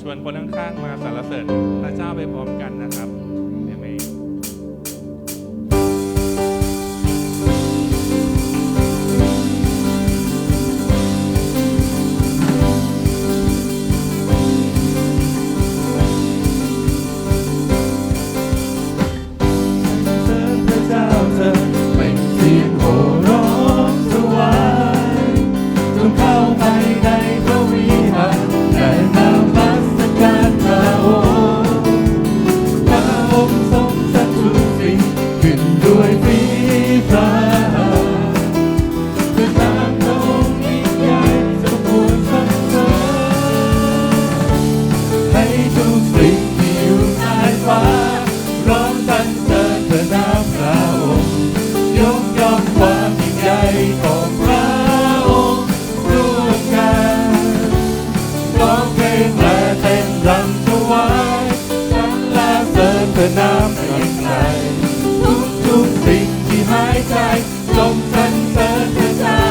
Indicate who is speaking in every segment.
Speaker 1: ชวนคนข้างๆมาสรรเสริญพระเจ้าไปพร้อมกันนะครับ นา
Speaker 2: มเพียงใครทุกทุกๆสิ่งที่หายใจจงสรรเสริญพระเจ้า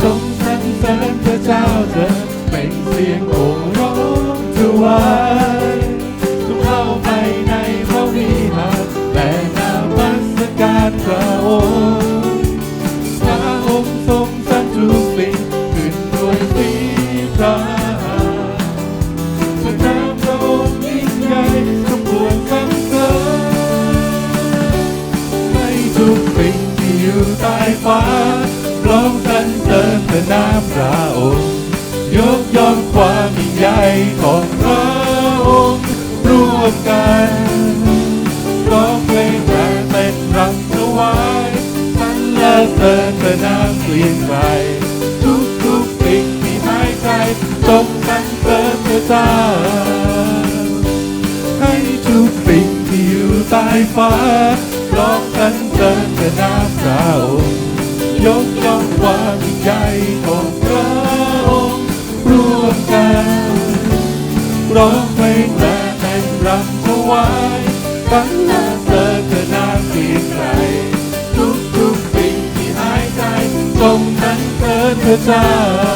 Speaker 2: ทรงสรรเสริญพระเจ้าเธอเป็นเสียงโห่ร้องถวายทุกเข้าไปในพระวิหารและนามัสการพระองค์พระองค์ทรงสรรทุกสิ่งขึ้นด้วยฝีพระ ฟ้าร้องสรรเสริญพระนามพระองค์ยกย่องความยิ่งใหญ่ของพระองค์ร่วมกันร้องเพลงและเต้นรำถวายสรรเสริญพระนามเกลียงไกรทุกทุกสิ่งที่หายใจจงสรรเสริญพระเจ้าให้ทุกสิ่งที่อยู่ใต้ฟ้าร้องสรรเสริญพระนามพระองค์ ยกย่องความใหญ่ของพระองค์ร่วมกันร้องเพลงและเต้นรำถวายสรรเสริญพระนาเพียงใครทุกทุกๆสิ่งที่หายใจจงนั้นเสริญพระเจ้า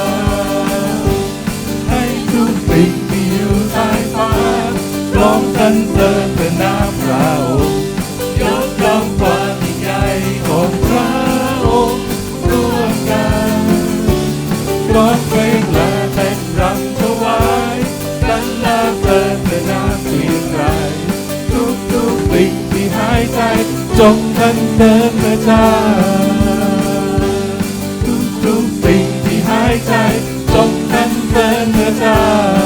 Speaker 2: ร้องเพลงละเต้นรำถวายดันลาเปิดพะนามเพียงไรทุกทุกปิดที่หายใจ จงทันเดินพระเจ้าทุกทุกปิ่งที่หายใจ จงทันเดินพระเจ้า